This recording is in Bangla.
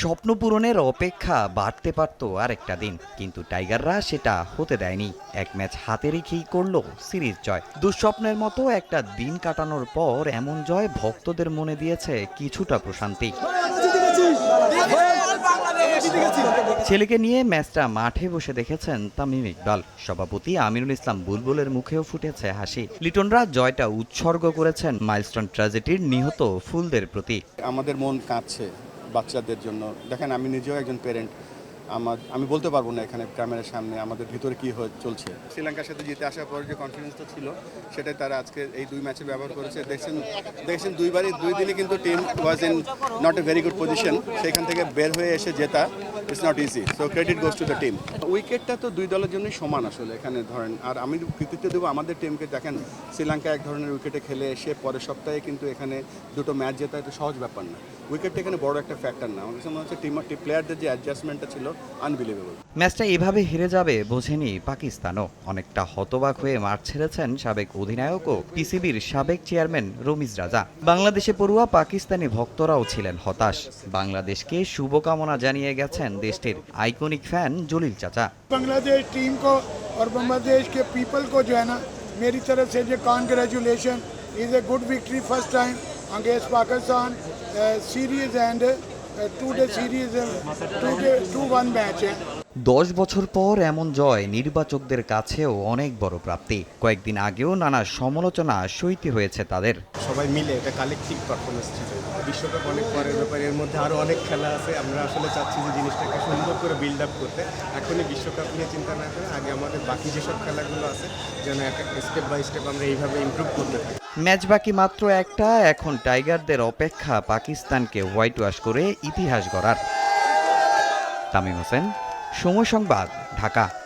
স্বপ্ন পূরণের অপেক্ষা বাড়তে পারত আরেকটা দিন, কিন্তু টাইগাররা সেটা হতে দেয়নি। এক ম্যাচ হাতে রেখেই করল সিরিজ জয়। দুঃস্বপ্নের মতো একটা দিন কাটানোর পর এমন জয় ভক্তদের মনে দিয়েছে কিছুটা প্রশান্তি। ছেলেকে নিয়ে ম্যাচটা মাঠে বসে দেখেছেন তামিম ইকবাল। সভাপতি আমিরুল ইসলাম বুলবুলের মুখেও ফুটেছে হাসি। লিটনরা জয়টা উৎসর্গ করেছেন মাইলস্টোন ট্র্যাজেডির নিহত ফুলদের প্রতি। আমাদের মন কাঁদছে বাচ্চাদের জন্য। দেখেন, আমি নিজেও একজন প্যারেন্ট আমার, আমি বলতে পারব না এখানে ক্যামেরার সামনে আমাদের ভিতরে কী হয়ে চলছে। শ্রীলঙ্কার সাথে জিতে আসার পর যে কনফিডেন্সটা ছিল, সেটাই তারা আজকে এই দুই ম্যাচে ব্যবহার করেছে। দেখছেন দেখছেন দুইবারই, দুই দিনই কিন্তু team was in not a very good position সেখান থেকে বের হয়ে এসে জেতা। It's not easy so credit goes to the team উইকেটটা তো দুই দলের জন্যই সমান আসলে এখানে ধরেন। আর আমি কৃতিত্ব দেবো আমাদের টিমকে দেখেন শ্রীলঙ্কা এক ধরনের উইকেটে খেলে এসে পরের সপ্তাহে কিন্তু এখানে দুটো ম্যাচ জেতা এটা সহজ ব্যাপার না। উইকেটটা এখানে বড় একটা ফ্যাক্টর না। আমার কাছে মনে হচ্ছে টিম প্লেয়ারদের যে অ্যাডজাস্টমেন্টটা ছিল আনবিলিভেবল ম্যাচটা এভাবে হেরে যাবে বোঝেনি পাকিস্তানও। অনেকটা হতবাক হয়ে মাঠ ছেড়েছেন সাবেক অধিনায়ক ও পিসিবির সাবেক চেয়ারম্যান রমিজ রাজা। বাংলাদেশে পড়ুয়া পাকিস্তানি ভক্তরাও ছিলেন হতাশ। বাংলাদেশকে শুভকামনা জানিয়ে গেছেন দেশটির আইকনিক ফ্যান জলিল চাচা बांग्लादेश टीम को और बांग्लादेश के पीपल को जो है ना मेरी तरफ से जो congratulation is a good victory first time against Pakistan series and today series today two one match है দশ বছর পর এমন জয় নির্বাচকদের কাছেও অনেক বড় প্রাপ্তি। কয়েকদিন আগেও নানা সমালোচনা সইতে হয়েছে তাদের। সবাই মিলে এটা কালেকটিভ পারফরমেন্স ছিল। বিশ্বকাপ অনেক পরের ব্যাপার এর মধ্যে আরও অনেক খেলা আছে। আমরা আসলে চাচ্ছি যে জিনিসটাকে সুন্দর করে বিল্ড আপ করতে। এখনই বিশ্বকাপ নিয়ে চিন্তা না করে আগে আমাদের বাকি যেসব খেলাগুলো আছে যেন এক স্টেপ বাই স্টেপ আমরা এইভাবে ইমপ্রুভ করতে থাকি ম্যাচ বাকি মাত্র একটা এখন টাইগারদের অপেক্ষা পাকিস্তানকে হোয়াইট ওয়াশ করে ইতিহাস গড়ার। তামিম হোসেন সময় সংবাদ ঢাকা।